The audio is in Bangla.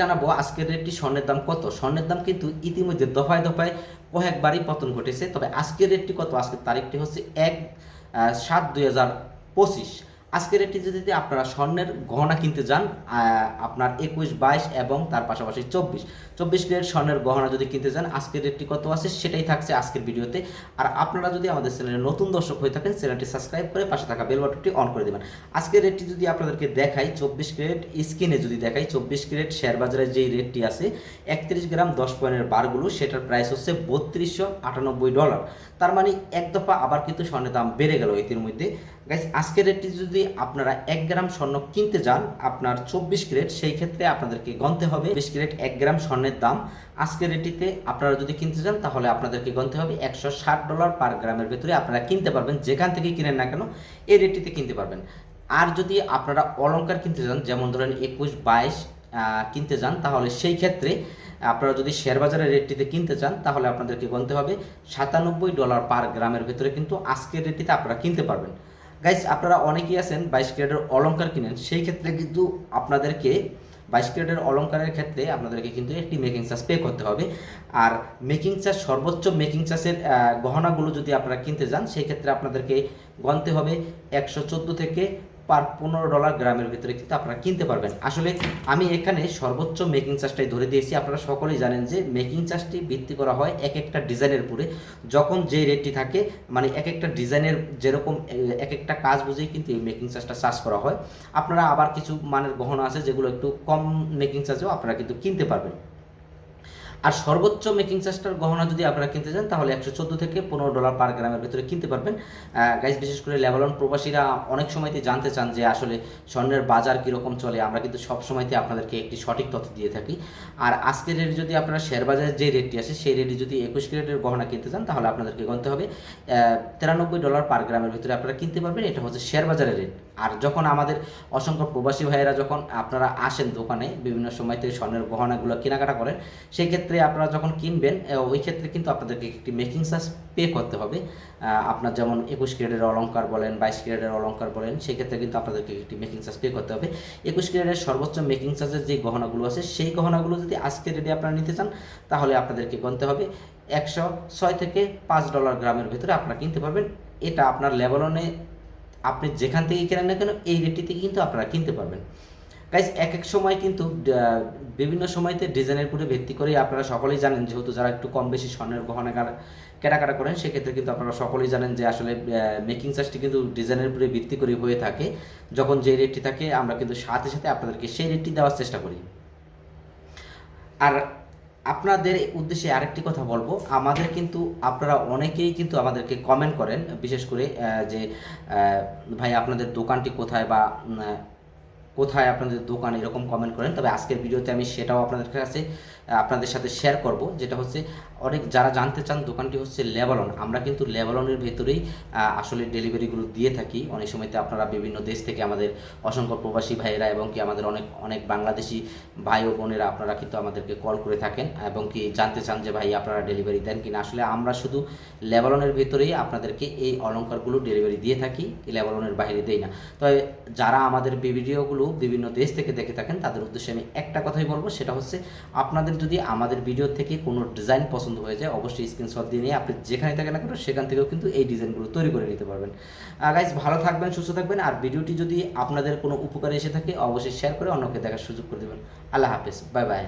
জানাব আজকের রেটটি স্বর্ণের দাম কত? স্বর্ণের দাম কিন্তু ইতিমধ্যে দফায় দফায় কয়েকবারই পতন ঘটেছে। তবে আজকের রেটটি কত? আজকের তারিখটি হচ্ছে এক সাত দুই হাজার পঁচিশ। আজকের রেটটি যদি আপনারা স্বর্ণের গহনা কিনতে যান আপনার একুশ, বাইশ এবং তার পাশাপাশি চব্বিশ। চব্বিশ গ্রেড স্বর্ণের গহনা যদি কিনতে যান, আজকের রেটটি কত আছে? সেটাই থাকছে আজকের ভিডিওতে। আর আপনারা যদি আমাদের চ্যানেলে নতুন দর্শক হয়ে থাকেন, চ্যানেলটি সাবস্ক্রাইব করে পাশে থাকা বেল বাটনটি অন করে দেবেন। আজকের রেটটি যদি আপনাদেরকে দেখাই, চব্বিশ ক্যারেট স্ক্রিনে যদি দেখাই, চব্বিশ ক্যারেট শেয়ার বাজারে যেই রেটটি আছে, একত্রিশ গ্রাম দশ পয়েন্টের বারগুলো, সেটার প্রাইস হচ্ছে বত্রিশশো আটানব্বই ডলার। তার মানে এক দফা আবার কিন্তু স্বর্ণের দাম বেড়ে গেল এটির মধ্যে গাইস আজকের রেটটি যদি আপনারা এক গ্রাম স্বর্ণ কিনতে যান, আপনার চব্বিশ ক্যারেট, সেই ক্ষেত্রে আপনাদেরকে গণতে হবে বিশ ক্যারেট এক গ্রাম স্বর্ণের দাম। আজকের রেটিতে আপনারা যদি কিনতে যান, তাহলে আপনাদেরকে গণতে হবে একশো ষাট ডলার পার গ্রামের ভেতরে আপনারা কিনতে পারবেন, যেখান থেকে কিনেন না কেন, এই রেটটিতে কিনতে পারবেন। আর যদি আপনারা অলংকার কিনতে যান, যেমন ধরেন একুশ, বাইশ কিনতে যান, তাহলে সেই ক্ষেত্রে আপনারা যদি শেয়ার বাজারের রেটটিতে কিনতে চান, তাহলে আপনাদেরকে গুনতে হবে সাতানব্বই ডলার পার গ্রামের ভেতরে কিন্তু আজকের রেটটিতে আপনারা কিনতে পারবেন। গাইস আপনারা অনেকেই আছেন বাইশ ক্যারেটের অলঙ্কার কিনেন। সেই ক্ষেত্রে কিন্তু আপনাদেরকে বাইশ ক্যারেটের অলঙ্কারের ক্ষেত্রে আপনাদেরকে কিন্তু একটি মেকিং চার্জ পে করতে হবে। আর মেকিং চার্জ সর্বোচ্চ মেকিং চার্জের গহনাগুলো যদি আপনারা কিনতে যান, সেই ক্ষেত্রে আপনাদেরকে গনতে হবে একশো চোদ্দ থেকে পার পনেরো ডলার গ্রামের ভিতরে কিন্তু আপনারা কিনতে পারবেন। আসলে আমি এখানে সর্বোচ্চ মেকিং চার্জটাই ধরে দিয়েছি। আপনারা সকলেই জানেন যে মেকিং চার্জটি ভিত্তি করা হয় এক একটা ডিজাইনের উপরে। যখন যে রেটটি থাকে মানে এক একটা ডিজাইনের যেরকম, এক একটা কাজ বুঝেই কিন্তু এই মেকিং চার্জটা চার্জ করা হয়। আপনারা আবার কিছু মানের গহনা আছে যেগুলো একটু কম মেকিং চার্জেও আপনারা কিন্তু কিনতে পারবেন। আর সর্বোচ্চ মেকিং চার্জটার গহনা যদি আপনারা কিনতে চান, তাহলে একশো চোদ্দ থেকে পনেরো ডলার পার গ্রামের ভিতরে কিনতে পারবেন। গাইজ বিশেষ করে লেবালন প্রবাসীরা অনেক সময়তে জানতে চান যে আসলে স্বর্ণের বাজার কীরকম চলে। আমরা কিন্তু সব সময়তে আপনাদেরকে একটি সঠিক তথ্য দিয়ে থাকি। আর আজকের রেট যদি আপনারা শেয়ার বাজারের যে রেটটি আসে, সেই রেটে যদি একুশ ক্যারেটের গহনা কিনতে চান, তাহলে আপনাদেরকে গুনতে হবে। তিরানব্বই ডলার পার গ্রামের ভিতরে আপনারা কিনতে পারবেন। এটা হচ্ছে শেয়ার বাজারের রেট আর যখন আমাদের অসংখ্য প্রবাসী ভাইয়েরা যখন আপনারা আসেন দোকানে, বিভিন্ন সময়তে স্বর্ণের গহনাগুলো কেনাকাটা করেন, সেই ক্ষেত্রে আপনারা যখন কিনবেন ওই ক্ষেত্রে কিন্তু আপনাদেরকে একটি মেকিং চার্জ পে করতে হবে। আপনার যেমন একুশ ক্যারেটের অলংকার বলেন, বাইশ ক্যারেটের অলংকার বলেন, সেক্ষেত্রে কিন্তু আপনাদেরকে একটি মেকিং চার্জ পে করতে হবে। একুশ ক্যারেটের সর্বোচ্চ মেকিং চার্জের যে গহনাগুলো আছে, সেই গহনাগুলো যদি আজকে রেটে আপনারা নিতে চান, তাহলে আপনাদেরকে গুনতে হবে একশো ছয় থেকে পাঁচ ডলার গ্রামের ভিতরে আপনারা কিনতে পারবেন। এটা আপনার লেবালনে আপনি যেখান থেকে কেনেন না কেন, এই রেটটিতে কিন্তু আপনারা কিনতে পারবেন। গাইজ এক এক সময় কিন্তু বিভিন্ন সময়তে ডিজাইনের উপরে ভিত্তি করে আপনারা সকলেই জানেন, যেহেতু যারা একটু কম বেশি স্বর্ণের গহনা কাটা- কেনাকাটা করেন, সেক্ষেত্রে কিন্তু আপনারা সকলেই জানেন যে আসলে মেকিং চার্জটি কিন্তু ডিজাইনের উপরে ভিত্তি করে হয়ে থাকে। যখন যে রেটটি থাকে, আমরা কিন্তু সাথে সাথে আপনাদেরকে সেই রেটটি দেওয়ার চেষ্টা করি। আর আপনাদের উদ্দেশ্যে আরেকটি কথা বলব, আমাদের কিন্তু, আপনারা অনেকেই কিন্তু আমাদেরকে কমেন্ট করেন, বিশেষ করে যে ভাই আপনাদের দোকানটি কোথায় বা কোথায় আপনাদের দোকান এরকম কমেন্ট করেন। তবে আজকের ভিডিওতে আমি সেটাও আপনাদের কাছে, আপনাদের সাথে শেয়ার করব, যেটা হচ্ছে অনেক যারা জানতে চান দোকানটি হচ্ছে লেবালন আমরা কিন্তু লেবালনের ভেতরেই আসলে ডেলিভারিগুলো দিয়ে থাকি। অনেক সময়তে আপনারা বিভিন্ন দেশ থেকে আমাদের অসংখ্য প্রবাসী ভাইয়েরা এবং কি আমাদের অনেক অনেক বাংলাদেশি ভাই ও বোনেরা আপনারা কিন্তু আমাদেরকে কল করে থাকেন এবং কি জানতে চান যে ভাই আপনারা ডেলিভারি দেন কিনা। আসলে আমরা শুধু লেবালনের ভেতরেই আপনাদেরকে এই অলংকারগুলো ডেলিভারি দিয়ে থাকি লেবালনের বাইরে দেই না। তবে যারা আমাদের ভিডিওগুলো বিভিন্ন দেশ থেকে দেখে থাকেন, তাদের উদ্দেশ্যে আমি একটা কথাই বলব, সেটা হচ্ছে আপনাদের যদি আমাদের ভিডিও থেকে কোনো ডিজাইন পছন্দ হয়ে যায়, অবশ্যই স্ক্রিনশট দিয়ে নিয়ে আপনি যেখানে থাকেন না কেন সেখান থেকেও কিন্তু এই ডিজাইনগুলো তৈরি করে নিতে পারবেন। গাইজ ভালো থাকবেন, সুস্থ থাকবেন, আর ভিডিওটি যদি আপনাদের কোনো উপকারে এসে থাকে, অবশ্যই শেয়ার করে অন্যকে দেখার সুযোগ করে দেবেন। আল্লাহ হাফেজ বাই বাই